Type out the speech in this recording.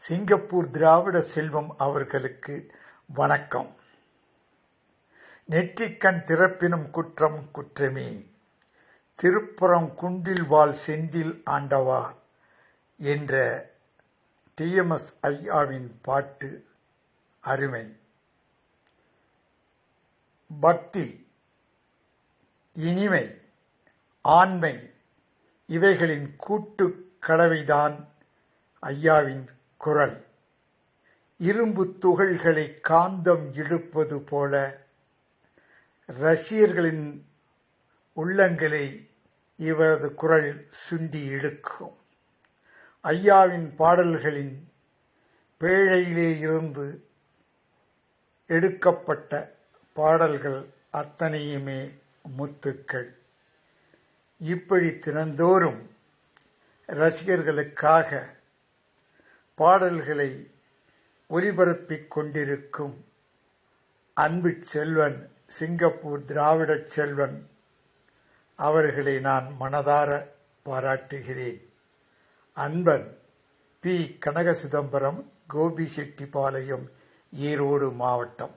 Singapore திராவிட செல்வம் அவர்களுக்கு வணக்கம். நெற்றிக்கண் திறப்பினும் குற்றம் குற்றமே. திருப்புறம் குன்றில் வாழ் செந்தில் ஆண்டவா என்ற டிஎம்எஸ் ஐயாவின் பாட்டு அருமை. பக்தி இனிமை ஆண்மை இவைகளின் கூட்டு கலவைதான் ஐயாவின் குரல். இரும்பு துகள்களை காந்தம் இழுப்பது போல ரசிகர்களின் உள்ளங்களை இவரது குரல் சுண்டி இழுக்கும். ஐயாவின் பாடல்களின் பேழையிலே இருந்து எடுக்கப்பட்ட பாடல்கள் அத்தனையுமே முத்துக்கள். இப்படி தினந்தோறும் ரசிகர்களுக்காக பாடல்களை ஒலிபரப்பிக் கொண்டிருக்கும் அன்பு செல்வன் சிங்கப்பூர் திராவிடச் செல்வன் அவர்களை நான் மனதார பாராட்டுகிறேன். அன்பன் பி. கனக சிதம்பரம் கோபிசெட்டிப்பாளையம் ஈரோடு மாவட்டம்.